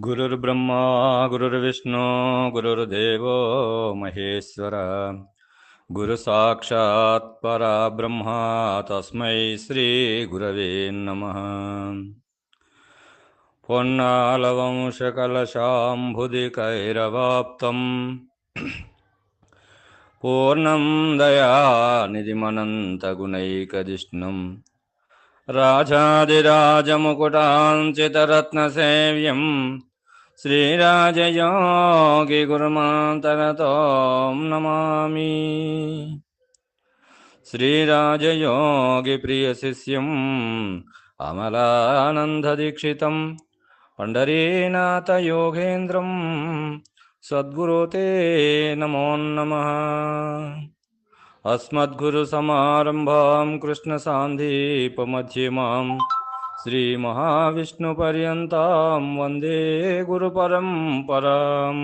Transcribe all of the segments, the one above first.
गुरुर्ब्रह्मा गुरुर्विष्णु गुरुर्देव महेश्वर। गुरुसाक्षात् परा ब्रह्मा तस्मै श्रीगुरवे नमः। पुन्नालवंशकलशाम्भुदिकैरवाप्तम् पूर्णं दयानिधिमनन्तगुणैकदिष्णम् राजाधिराजमुकुटाञ्चितरत्नसेव्यम्। శ్రీరాజయోగి గురుమాంతరతోం నమామి. శ్రీరాజయోగి ప్రియశిష్యం అమలానందదీక్షితం. పండరీనాథయోగేంద్రం సద్గురు తే నమో నమ. శ్రీ మహావిష్ణు శ్రీమహావిష్ణుపర్యంతాం వందే గురుపరంపరాం.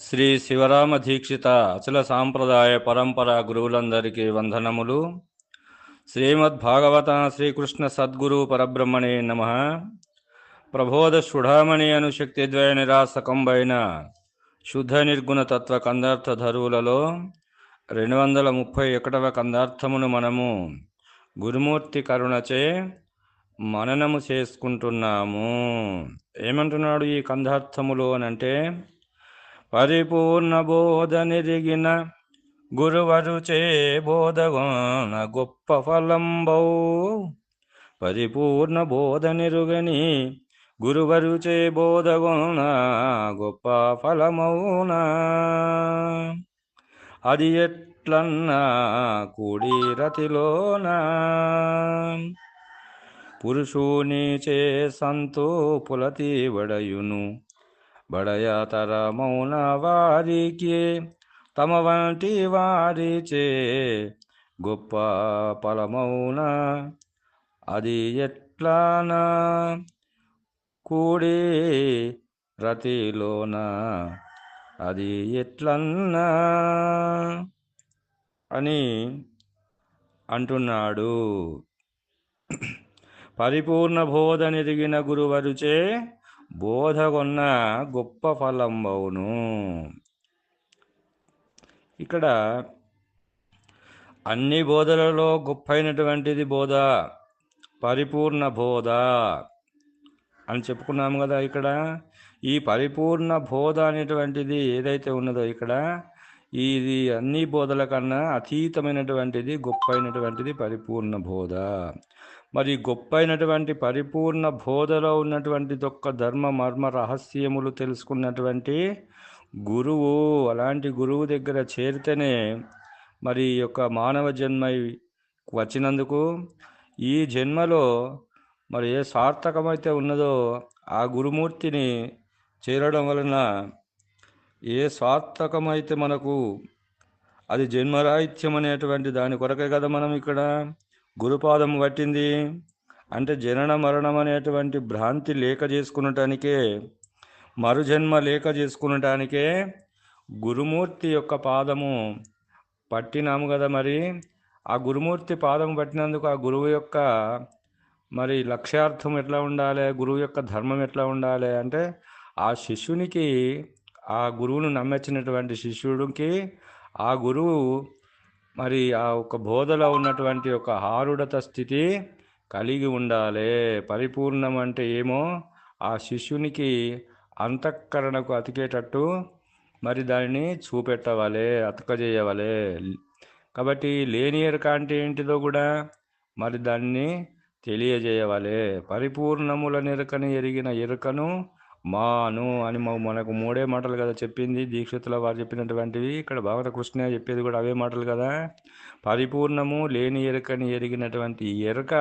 శ్రీ శివరామ దీక్షిత అచల సాంప్రదాయ పరంపర గురువులందరికీ వందనములు. శ్రీమద్భాగవత శ్రీకృష్ణ సద్గురు పరబ్రహ్మణే నమ. ప్రబోధ సుఢామణి అను శక్తిద్వయ నిరాసకంబైన శుద్ధ నిర్గుణ తత్వ కందార్థ ధరువులలో రెండు వందల ముప్పై ఒకటవ కందార్థమును మనము గురుమూర్తి కరుణచే మననము చేసుకుంటున్నాము. ఏమంటున్నాడు ఈ కందార్థములు అనంటే పరిపూర్ణ బోధ నిరిగిన గురువరుచే బోధగోన గొప్ప ఫలంబౌ. పరిపూర్ణ బోధ నిరుగని గురువరుచే బోధగోన గొప్ప ఫలమౌనా. అది ఎట్లన్నా కూడి రతిలోనా పురుషుని చే సంతో పులతి బడయును బడయాతర మౌన వారికి తమ వంటి వారిచే గొప్ప ఫలమౌన. అది ఎట్లానా కూడి రతిలోనా అది ఎట్లన్నా అని అంటున్నాడు. పరిపూర్ణ బోధ నిరిగిన గురువరుచే బోధకున్న గొప్ప ఫలంబవును ఇక్కడ అన్ని బోధలలో గొప్పైనటువంటిది బోధ పరిపూర్ణ బోధ అని చెప్పుకున్నాము కదా ఇక్కడ. ఈ పరిపూర్ణ బోధ అనేటువంటిది ఏదైతే ఉన్నదో ఇక్కడ ఇది అన్ని బోధల కన్నా అతీతమైనటువంటిది గొప్పైనటువంటిది పరిపూర్ణ బోధ. మరి గొప్పైనటువంటి పరిపూర్ణ బోధలో ఉన్నటువంటి ఒక్క ధర్మ మర్మ రహస్యములు తెలుసుకున్నటువంటి గురువు అలాంటి గురువు దగ్గర చేరితేనే మరి యొక్క మానవ జన్మ వచ్చినందుకు ఈ జన్మలో మరి ఏ సార్థకమైతే ఉన్నదో ఆ గురుమూర్తిని చేరడం వలన ఏ స్వార్థకమైతే మనకు అది జన్మరాహిత్యం అనేటువంటి దాని కొరకే కదా మనం ఇక్కడ గురుపాదం పట్టింది. అంటే జనన మరణం అనేటువంటి భ్రాంతి లేక చేసుకునటానికే మరుజన్మ లేక చేసుకునటానికే గురుమూర్తి యొక్క పాదము పట్టినాము కదా మరి. ఆ గురుమూర్తి పాదం పట్టినందుకు ఆ గురువు యొక్క మరి లక్ష్యార్థం ఎట్లా ఉండాలి? గురువు యొక్క ధర్మం ఎట్లా ఉండాలి? అంటే ఆ శిష్యునికి ఆ గురువును నమ్మించినటువంటి శిష్యుడికి ఆ గురువు మరి ఆ ఒక బోధలో ఉన్నటువంటి ఒక హారుడత స్థితి కలిగి ఉండాలి. పరిపూర్ణం అంటే ఏమో ఆ శిష్యునికి అంతఃకరణకు అతికేటట్టు మరి దానిని చూపెట్టవాలి అతకజేయవాలి. కాబట్టి లేని ఎరక అంటే ఏంటిదో కూడా మరి దాన్ని తెలియజేయవాలి. పరిపూర్ణముల నెరకని ఎరిగిన ఎరుకను మాను అని మనకు మూడే మాటలు కదా చెప్పింది దీక్షితుల వారు చెప్పినటువంటివి. ఇక్కడ భాగవత కృష్ణ చెప్పేది కూడా అవే మాటలు కదా. పరిపూర్ణము లేని ఎరుకని ఎరిగినటువంటి ఎరుక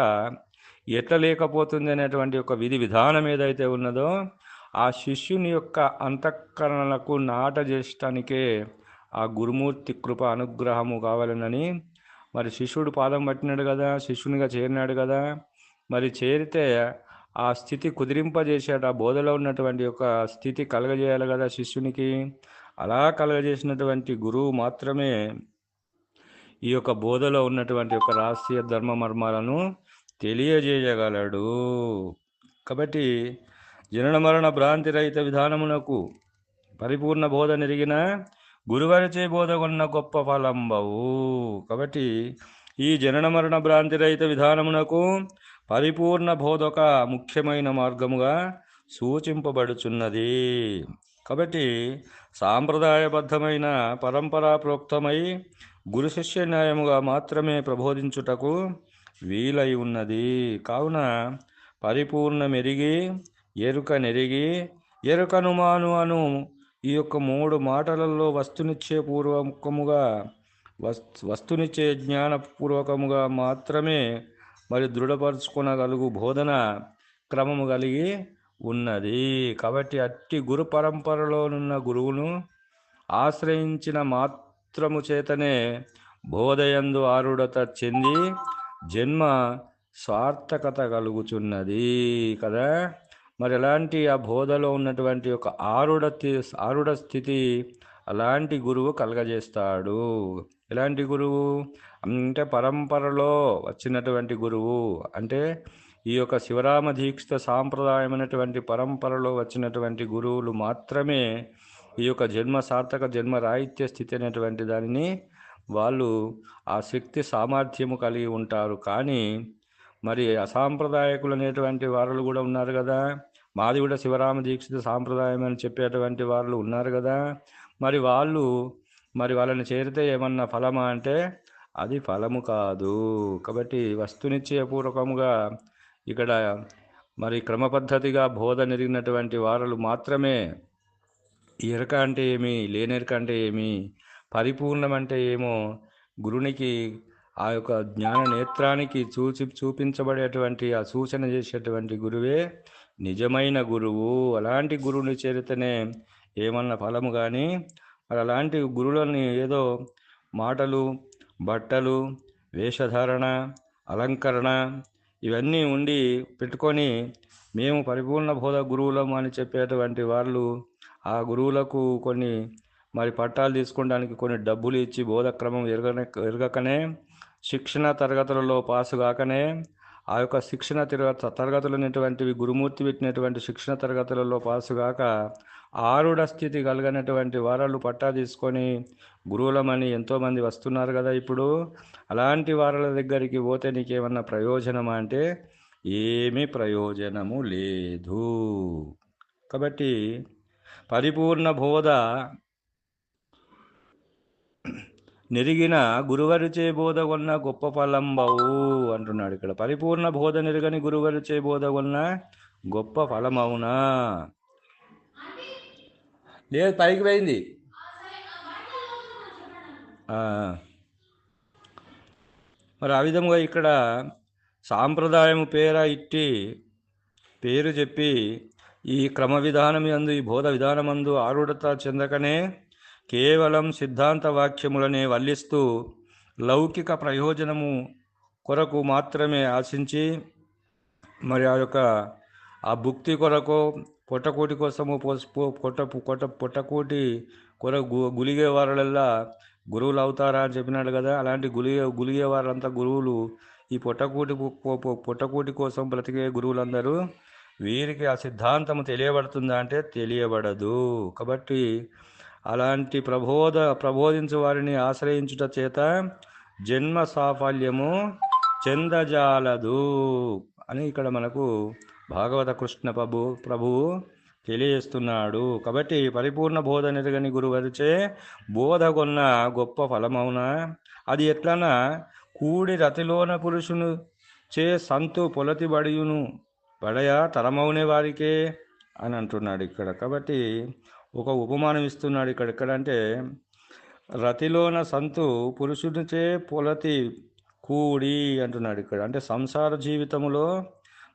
ఎట్ల లేకపోతుంది అనేటువంటి ఒక విధి విధానం ఏదైతే ఉన్నదో ఆ శిష్యుని యొక్క అంతఃకరణలకు నాట చేసటానికే ఆ గురుమూర్తి కృప అనుగ్రహము కావాలనని మరి శిష్యుడు పాదం పట్టినాడు కదా శిష్యునిగా చేరినాడు కదా. మరి చేరితే ఆ స్థితి కుదిరింపజేశాడు ఆ బోధలో ఉన్నటువంటి ఒక స్థితి కలగజేయాలి కదా శిష్యునికి. అలా కలగజేసినటువంటి గురువు మాత్రమే ఈ యొక్క బోధలో ఉన్నటువంటి యొక్క రహస్య ధర్మ మర్మాలను తెలియజేయగలడు. కాబట్టి జనన మరణ భ్రాంతి రహిత విధానమునకు పరిపూర్ణ బోధ నెరిగిన గురువరిచే బోధ కొన్న గొప్ప ఫలంబవు కాబట్టి ఈ జనన మరణ భ్రాంతి రహిత విధానమునకు పరిపూర్ణ బోధక ముఖ్యమైన మార్గముగా సూచింపబడుచున్నది. కాబట్టి సాంప్రదాయబద్ధమైన పరంపరాప్రోక్తమై గురు శిష్య న్యాయముగా మాత్రమే ప్రబోధించుటకు వీలై ఉన్నది. కావున పరిపూర్ణ మెరిగి ఎరుక నెరిగి ఎరుకనుమాను అను ఈ యొక్క మూడు మాటలలో వస్తునిచ్చే పూర్వముఖముగా వస్తు వస్తునిచ్చే జ్ఞానపూర్వకముగా మాత్రమే మరి దృఢపరుచుకునగలుగు బోధన క్రమము కలిగి ఉన్నది. కాబట్టి అట్టి గురు పరంపరలోనున్న గురువును ఆశ్రయించిన మాత్రము చేతనే బోధయందు ఆరుడత చెంది జన్మ సార్థకత కలుగుచున్నది కదా. మరి ఎలాంటి ఆ బోధలో ఉన్నటువంటి ఒక ఆరుడ ఆరుడ స్థితి అలాంటి గురువు కలగజేస్తాడు. ఎలాంటి గురువు? అంటే పరంపరలో వచ్చినటువంటి గురువు. అంటే ఈ యొక్క శివరామ దీక్షిత సాంప్రదాయమైనటువంటి పరంపరలో వచ్చినటువంటి గురువులు మాత్రమే ఈ యొక్క జన్మ సార్థక జన్మ రాహిత్య స్థితి అనేటువంటి దానిని వాళ్ళు ఆ శక్తి సామర్థ్యము కలిగి ఉంటారు. కానీ మరి అసాంప్రదాయకులు అనేటువంటి వారులు కూడా ఉన్నారు కదా. మాది కూడా శివరామ దీక్షిత సాంప్రదాయం అని చెప్పేటువంటి వాళ్ళు ఉన్నారు కదా. మరి వాళ్ళు మరి వాళ్ళని చేరితే ఏమన్నా ఫలమా అంటే అది ఫలము కాదు. కాబట్టి వస్తునిచ్చే పూర్వకముగా ఇక్కడ మరి క్రమపద్ధతిగా బోధ నెరిగినటువంటి వారలు మాత్రమే ఎరక అంటే ఏమి లేనెరక అంటే ఏమి పరిపూర్ణం అంటే ఏమో గురునికి ఆ యొక్క జ్ఞాన నేత్రానికి చూచి చూపించబడేటువంటి ఆ సూచన చేసేటువంటి గురువే నిజమైన గురువు. అలాంటి గురువుని చేరితేనే ఏమన్నా ఫలము కానీ మరి అలాంటి గురువులని ఏదో మాటలు బట్టలు వేషధారణ అలంకరణ ఇవన్నీ ఉండి పెట్టుకొని మేము పరిపూర్ణ బోధ గురువులం అని చెప్పేటువంటి వాళ్ళు ఆ గురువులకు కొన్ని మరి పట్టాలు తీసుకోవడానికి కొన్ని డబ్బులు ఇచ్చి బోధక్రమం ఎరగనే ఎరగకనే శిక్షణ తరగతులలో పాసు కాకనే ఆ యొక్క శిక్షణ తరగ తరగతులు అనేటువంటివి గురుమూర్తి పెట్టినటువంటి శిక్షణ తరగతులలో పాసు కాక ఆరుడ స్థితి కలిగినటువంటి వారాలు పట్టా తీసుకొని గురువులమని ఎంతోమంది వస్తున్నారు కదా ఇప్పుడు. అలాంటి వారాల దగ్గరికి పోతే నీకేమన్నా ప్రయోజనమా అంటే ఏమీ ప్రయోజనము లేదు. కాబట్టి పరిపూర్ణ బోధ నెరిగిన గురువరిచే బోధ కొన్న గొప్ప ఫలంబవు అంటున్నాడు ఇక్కడ. పరిపూర్ణ బోధ నెరగని గురువరిచే బోధ కొన్న గొప్ప ఫలమవునా? లేదు పైకి పోయింది. మరి ఆ విధంగా ఇక్కడ సాంప్రదాయము పేర ఇట్టి పేరు చెప్పి ఈ క్రమ విధానం యందు ఈ బోధ విధానమందు ఆరుడత చెందకనే కేవలం సిద్ధాంత వాక్యములనే వల్లిస్తూ లౌకిక ప్రయోజనము కొరకు మాత్రమే ఆశించి మరి ఆ యొక్క ఆ భుక్తి కొరకు పొట్టకూటి కోసము పోస్- పో- పొట్ట పొట్ట పొట్టకూటి కొర గులిగే వారులల్లా గురువులు అవుతారా అని చెప్పినాడు కదా. అలాంటి గులిగే గులిగే వారంతా గురువులు ఈ పొట్టకూటి పుట్టకూటి పొట్టకూటి కోసం బ్రతికే గురువులందరూ వీరికి ఆ సిద్ధాంతము తెలియబడుతుందా అంటే తెలియబడదు. కాబట్టి అలాంటి ప్రబోధ ప్రబోధించు వారిని ఆశ్రయించుట చేత జన్మ సాఫల్యము చెందజాలదు అని ఇక్కడ మనకు భాగవత కృష్ణ ప్రభు ప్రభువు తెలియజేస్తున్నాడు. కాబట్టి పరిపూర్ణ బోధ నెరగని గురువరిచే బోధ కొన్న గొప్ప ఫలమవునా? అది ఎట్లనా? కూడి రతిలోన పురుషును చే సంతు పొలతి పడయా బడయ తరమౌనే వారికే అని అంటున్నాడు ఇక్కడ. కాబట్టి ఒక ఉపమానం ఇస్తున్నాడు ఇక్కడ. ఎక్కడంటే రతిలోన సంతు పురుషునిచే పొలతి కూడి అంటున్నాడు ఇక్కడ. అంటే సంసార జీవితంలో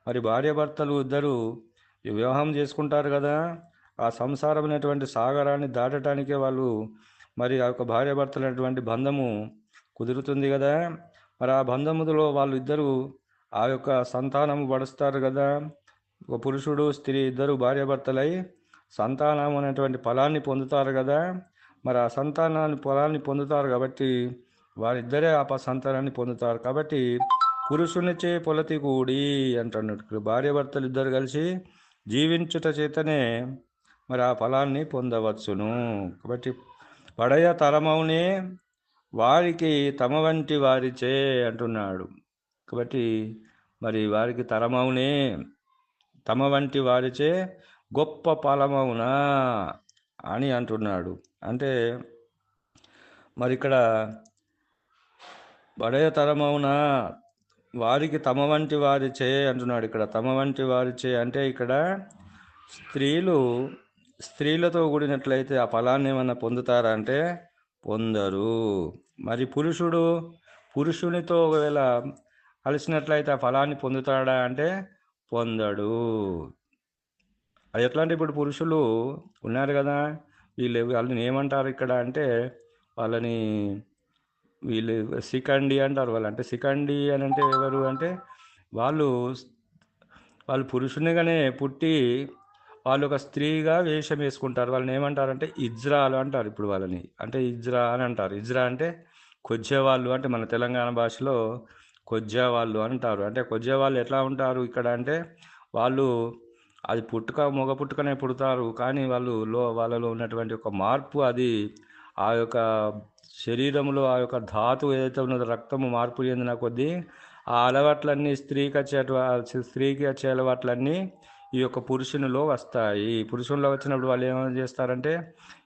మరి భార్యాభర్తలు ఇద్దరు వివాహం చేసుకుంటారు కదా. ఆ సంసారం అనేటువంటి సాగరాన్ని దాటటానికే వాళ్ళు మరి ఆ యొక్క భార్యాభర్తలైనటువంటి బంధము కుదురుతుంది కదా. మరి ఆ బంధములో వాళ్ళు ఇద్దరు ఆ యొక్క సంతానము పడుస్తారు కదా. ఒక పురుషుడు స్త్రీ ఇద్దరు భార్యాభర్తలై సంతానం అనేటువంటి ఫలాన్ని పొందుతారు కదా. మరి ఆ సంతానాన్ని ఫలాన్ని పొందుతారు కాబట్టి వారిద్దరే ఆ ప- సంతానాన్ని పొందుతారు. కాబట్టి పురుషునిచే పొలతి కూడి అంటున్నాడు. ఇక్కడ భార్యాభర్తలు ఇద్దరు కలిసి జీవించుట చేతనే మరి ఆ ఫలాన్ని పొందవచ్చును. కాబట్టి పడయ తరమౌనే వారికి తమ వంటి వారిచే అంటున్నాడు. కాబట్టి మరి వారికి తరమౌనే తమ వంటి వారిచే గొప్ప ఫలమవునా అని అంటున్నాడు. అంటే మరి ఇక్కడ బడయ తరమవునా వారికి తమ వంటి వారి చే అంటున్నాడు ఇక్కడ. తమ వంటి వారి చే అంటే ఇక్కడ స్త్రీలు స్త్రీలతో కూడినట్లయితే ఆ ఫలాన్ని ఏమైనా పొందుతారా అంటే పొందరు. మరి పురుషుడు పురుషునితో ఒకవేళ కలిసినట్లయితే ఆ ఫలాన్ని పొందుతాడా అంటే పొందడు. అది ఎట్లా అంటే ఇప్పుడు పురుషులు ఉన్నారు కదా వీళ్ళు వాళ్ళని ఏమంటారు ఇక్కడ అంటే వాళ్ళని వీళ్ళు సికండి అంటారు వాళ్ళు. అంటే సికండి అని అంటే ఎవరు అంటే వాళ్ళు వాళ్ళు పురుషునిగానే పుట్టి వాళ్ళు ఒక స్త్రీగా వేషం వేసుకుంటారు. వాళ్ళని ఏమంటారంటే ఇజ్రాలు అంటారు ఇప్పుడు వాళ్ళని. అంటే ఇజ్రా అని అంటారు. ఇజ్రా అంటే కొజ్జే వాళ్ళు అంటే మన తెలంగాణ భాషలో కొజ్జేవాళ్ళు అంటారు. అంటే కొజ్జే వాళ్ళు ఎట్లా ఉంటారు ఇక్కడ అంటే వాళ్ళు అది పుట్టుక మగ పుట్టుకనే పుడతారు. కానీ వాళ్ళు లో వాళ్ళలో ఉన్నటువంటి ఒక మార్పు అది ఆ యొక్క శరీరంలో ఆ యొక్క ధాతు ఏదైతే ఉన్నదో రక్తము మార్పు చెందిన కొద్దీ ఆ అలవాట్లన్నీ స్త్రీకి వచ్చే స్త్రీకి వచ్చే అలవాట్లన్నీ ఈ యొక్క పురుషునిలో వస్తాయి. పురుషునిలో వచ్చినప్పుడు వాళ్ళు ఏమైనా చేస్తారంటే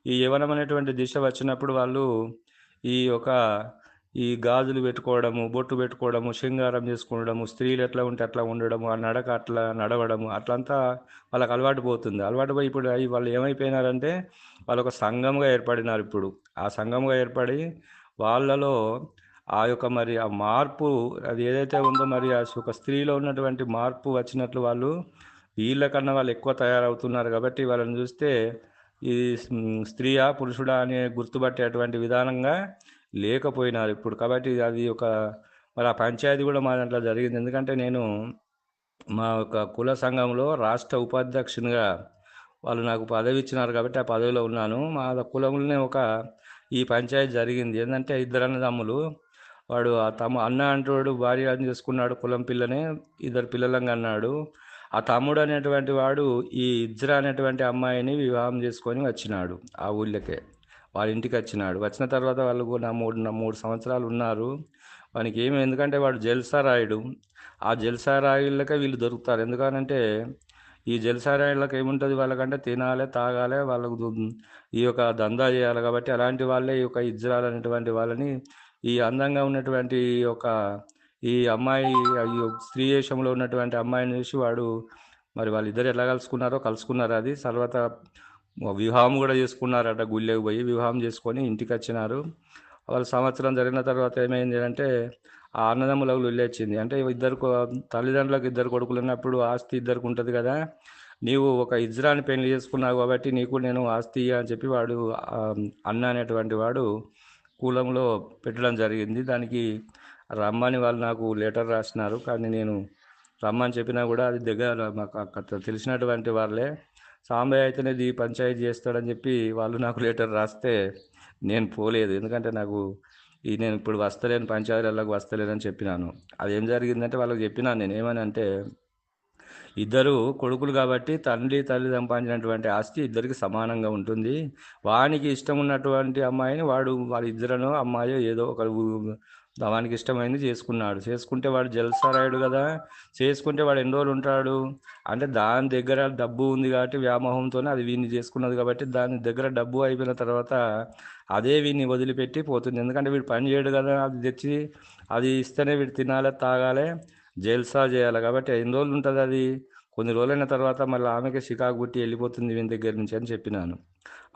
ఈ యవనం అనేటువంటి దిశ వచ్చినప్పుడు వాళ్ళు ఈ యొక్క ఈ గాజులు పెట్టుకోవడము బొట్టు పెట్టుకోవడము శృంగారం చేసుకోవడము స్త్రీలు ఎట్లా ఉంటే అట్లా ఉండడము ఆ నడక అట్లా నడవడము అట్లంతా వాళ్ళకి అలవాటు పోతుంది. అలవాటు పోయి ఇప్పుడు అవి వాళ్ళు ఏమైపోయినారంటే వాళ్ళు ఒక సంఘంగా ఏర్పడినారు ఇప్పుడు. ఆ సంఘంగా ఏర్పడి వాళ్ళలో ఆ యొక్క మరి ఆ మార్పు అది ఏదైతే ఉందో మరి ఆ ఒక స్త్రీలో ఉన్నటువంటి మార్పు వచ్చినట్లు వాళ్ళు వీళ్ళకన్నా వాళ్ళు ఎక్కువ తయారవుతున్నారు కాబట్టి వాళ్ళని చూస్తే ఈ స్త్రీయా పురుషుడా అనే గుర్తుపట్టేటువంటి విధానంగా లేకపోయినారు ఇప్పుడు కాబట్టి అది ఒక మరి ఆ పంచాయతీ కూడా మా దాంట్లో జరిగింది. ఎందుకంటే నేను మా యొక్క కుల సంఘంలో రాష్ట్ర ఉపాధ్యక్షునిగా వాళ్ళు నాకు పదవి ఇచ్చినారు కాబట్టి ఆ పదవిలో ఉన్నాను. మా కులంలోనే ఒక ఈ పంచాయతీ జరిగింది. ఏంటంటే ఇద్దరు అన్నదమ్ములు వాడు ఆ తమ అన్న అంటాడు భార్య చేసుకున్నాడు కులం పిల్లనే ఇద్దరు పిల్లలంగా అన్నాడు. ఆ తమ్ముడు అనేటువంటి వాడు ఈ ఇజ్రా అనేటువంటి అమ్మాయిని వివాహం చేసుకొని వచ్చినాడు ఆ ఊళ్ళకే. వాళ్ళ ఇంటికి వచ్చినాడు. వచ్చిన తర్వాత వాళ్ళు కూడా మూడు మూడు సంవత్సరాలు ఉన్నారు. వానికి ఏమి ఎందుకంటే వాడు జల్సారాయుడు. ఆ జల్సారాయుళ్ళకే వీళ్ళు దొరుకుతారు. ఎందుకనంటే ఈ జలసారాయుళ్ళకి ఏముంటుంది? వాళ్ళకంటే తినాలి తాగాలి వాళ్ళకు ఈ యొక్క దందా చేయాలి కాబట్టి అలాంటి వాళ్ళే ఈ యొక్క ఇజ్రాల్ అనేటువంటి వాళ్ళని ఈ అందంగా ఉన్నటువంటి ఈ యొక్క ఈ అమ్మాయి స్త్రీ వేషంలో ఉన్నటువంటి అమ్మాయిని చూసి వాడు మరి వాళ్ళిద్దరు ఎలా కలుసుకున్నారో కలుసుకున్నారు అది. తర్వాత వివాహం కూడా చేసుకున్నారట గుళ్ళకి పోయి వివాహం చేసుకొని ఇంటికి వచ్చినారు. వాళ్ళు సంవత్సరం జరిగిన తర్వాత ఏమైంది అంటే ఆ అన్నదమ్ములకు లొల్లి వచ్చింది. అంటే ఇద్దరు తల్లిదండ్రులకు ఇద్దరు కొడుకులు ఉన్నప్పుడు ఆస్తి ఇద్దరికి ఉంటుంది కదా. నీవు ఒక ఇజ్రాని పెళ్ళి చేసుకున్నావు కాబట్టి నీకు నేను ఆస్తి అని చెప్పి వాడు అన్న అనేటువంటి వాడు కూలంలో పెట్టడం జరిగింది. దానికి రమ్మని వాళ్ళు నాకు లెటర్ రాసినారు. కానీ నేను రమ్మని చెప్పినా కూడా అది దగ్గర మాకు అక్కడ తెలిసినటువంటి వాళ్ళే. సాంబయ్య అయితేనే ఈ పంచాయతీ చేస్తాడని చెప్పి వాళ్ళు నాకు లెటర్ రాస్తే నేను పోలేదు. ఎందుకంటే నాకు ఈ నేను ఇప్పుడు వస్తలేను పంచాయతీలకు వస్తలేనని చెప్పినాను. అది ఏం జరిగిందంటే వాళ్ళకి చెప్పినాను నేను. ఏమని అంటే ఇద్దరు కొడుకులు కాబట్టి తండ్రి తల్లి సంపాదించినటువంటి ఆస్తి ఇద్దరికి సమానంగా ఉంటుంది. వానికి ఇష్టం ఉన్నటువంటి అమ్మాయిని వాడు వాళ్ళ ఇద్దరనో అమ్మాయో ఏదో ఒక వానికి ఇష్టమైంది చేసుకున్నాడు. చేసుకుంటే వాడు జలసారాయుడు కదా. చేసుకుంటే వాడు ఎన్ని రోజులు ఉంటాడు? అంటే దాని దగ్గర డబ్బు ఉంది కాబట్టి వ్యామోహంతోనే అది వీడిని చేసుకున్నది కాబట్టి దాని దగ్గర డబ్బు అయిపోయిన తర్వాత అదే వీడిని వదిలిపెట్టి పోతుంది. ఎందుకంటే వీడు పని చేయడు కదా. అది తెచ్చి అది ఇస్తేనే వీడు తినాలి తాగాలి జల్సా చేయాలి కాబట్టి ఎన్ని రోజులు ఉంటుంది అది? కొన్ని రోజులైన తర్వాత మళ్ళీ ఆమెకి షికాకు పుట్టి వెళ్ళిపోతుంది వీని దగ్గర నుంచి అని చెప్పినాను.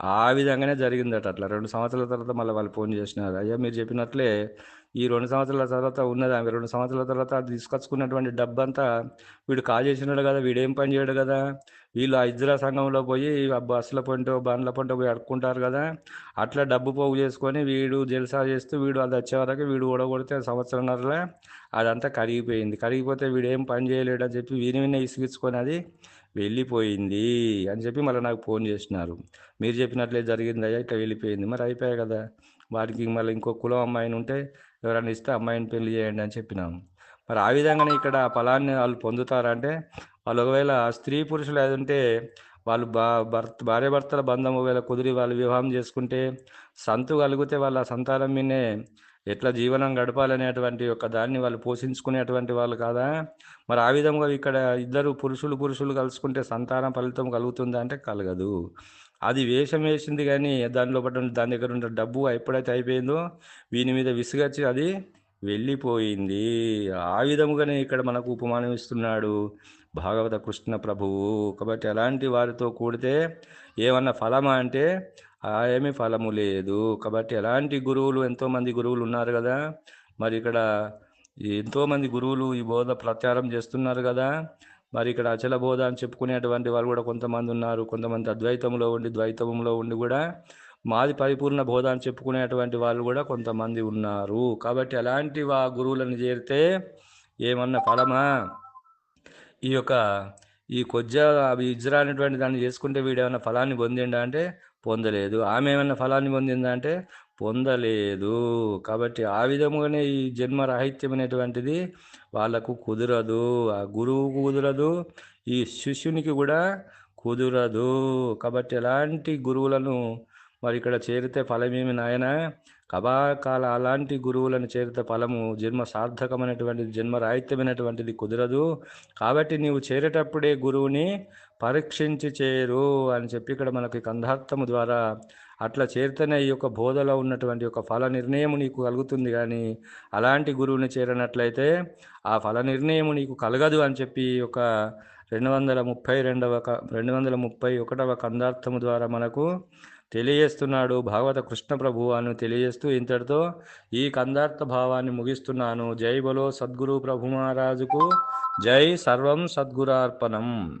ఆ విధంగానే జరిగిందట. అట్లా రెండు సంవత్సరాల తర్వాత మళ్ళీ వాళ్ళు ఫోన్ చేసినారు. అయ్యా మీరు చెప్పినట్లే ఈ రెండు సంవత్సరాల తర్వాత ఉన్నది. ఆమె రెండు సంవత్సరాల తర్వాత అది తీసుకొచ్చుకున్నటువంటి డబ్బు అంతా వీడు కాజేసినాడు కదా వీడేం పని చేయడు కదా? వీళ్ళు ఆ ఇజ్రా సంఘంలో పోయి ఆ బస్సుల పంటో బండ్ల పంటో పోయి అడుక్కుంటారు కదా? అట్లా డబ్బు పోగు చేసుకొని వీడు జల్సా చేస్తూ వీడు అది వచ్చే వరకు వీడు ఓడగొడితే సంవత్సరంన్నరలో అదంతా కరిగిపోయింది. కరిగిపోతే వీడు ఏం పని చేయలేడు అని చెప్పి విని విన్న ఇసుగించుకొని అది వెళ్ళిపోయింది అని చెప్పి మళ్ళీ నాకు ఫోన్ చేసినారు. మీరు చెప్పినట్లే జరిగింది అయ్యా ఇట్లా వెళ్ళిపోయింది. మరి అయిపోయాయి కదా. వాడికి మళ్ళీ ఇంకో కులం అమ్మాయిని ఉంటే ఎవరైనా ఇస్తే అమ్మాయిని పెళ్ళి చేయండి అని చెప్పినాము మరి ఆ విధంగానే ఇక్కడ ఫలాన్ని వాళ్ళు పొందుతారంటే వాళ్ళు ఒకవేళ స్త్రీ పురుషులు అది ఉంటే వాళ్ళు బా భర్త భార్య భర్తల బంధం ఒకవేళ కుదిరి వాళ్ళు వివాహం చేసుకుంటే సంతు కలిగితే వాళ్ళ సంతానం మీనే ఎట్లా జీవనం గడపాలనేటువంటి ఒక దాన్ని వాళ్ళు పోషించుకునేటువంటి వాళ్ళు కాదా? మరి ఆ విధంగా ఇక్కడ ఇద్దరు పురుషులు పురుషులు కలుసుకుంటే సంతానం ఫలితం కలుగుతుందా అంటే కలగదు. అది వేషం వేసింది కానీ దానిలో దాని దగ్గర ఉన్న డబ్బు ఎప్పుడైతే అయిపోయిందో వీని మీద విసుగచ్చి అది వెళ్ళిపోయింది. ఆ విధముగానే ఇక్కడ మనకు ఉపమానం ఇస్తున్నాడు భాగవత కృష్ణ ప్రభువు. కాబట్టి అలాంటి వారితో కూడితే ఏమన్నా ఫలమా అంటే ఆ ఏమీ ఫలము లేదు. కాబట్టి ఎలాంటి గురువులు ఎంతోమంది గురువులు ఉన్నారు కదా. మరి ఇక్కడ ఎంతోమంది గురువులు ఈ బోధ ప్రచారం చేస్తున్నారు కదా. మరి ఇక్కడ అచల బోధ అని చెప్పుకునేటువంటి వాళ్ళు కూడా కొంతమంది ఉన్నారు. కొంతమంది అద్వైతంలో ఉండి ద్వైతంలో ఉండి కూడా మాది పరిపూర్ణ బోధ అని చెప్పుకునేటువంటి వాళ్ళు కూడా కొంతమంది ఉన్నారు. కాబట్టి అలాంటి వా గురువులను చేరితే ఏమన్నా ఫలమా? ఈ యొక్క ఈ కొజ్జ అవి ఇజ్రా అనేటువంటి దాన్ని చేసుకుంటే వీడు ఏమైనా ఫలాన్ని పొందిండా అంటే పొందలేదు. ఆమె ఏమైనా ఫలాన్ని పొందిందా అంటే పొందలేదు. కాబట్టి ఆ విధముగానే ఈ జన్మ రాహిత్యం అనేటువంటిది వాళ్ళకు కుదరదు. ఆ గురువుకు కుదరదు. ఈ శిష్యునికి కూడా కుదరదు. కాబట్టి ఎలాంటి గురువులను మరి ఇక్కడ చేరితే ఫలమేమి నాయన? కబాకాల అలాంటి గురువులను చేరితే ఫలము జన్మ సార్థకమైనటువంటిది జన్మ రాహిత్యమైనటువంటిది కుదరదు. కాబట్టి నీవు చేరేటప్పుడే గురువుని పరీక్షించి చేరు అని చెప్పి ఇక్కడ మనకి కంధార్థము ద్వారా అట్లా చేరితేనే ఈ యొక్క బోధలో ఉన్నటువంటి ఒక ఫల నిర్ణయం నీకు కలుగుతుంది. కానీ అలాంటి గురువుని చేరినట్లయితే ఆ ఫల నిర్ణయం నీకు కలగదు అని చెప్పి ఒక రెండు వందల ముప్పై రెండవ రెండు వందల ముప్పై ఒకటవ కందార్థము ద్వారా మనకు తెలియజేస్తున్నాడు భాగవత కృష్ణ ప్రభు అని తెలియజేస్తూ ఇంతటితో ఈ కందార్థ భావాన్ని ముగిస్తున్నాను. జై బలో సద్గురు ప్రభు మహారాజుకు జై సర్వం సద్గురార్పణం.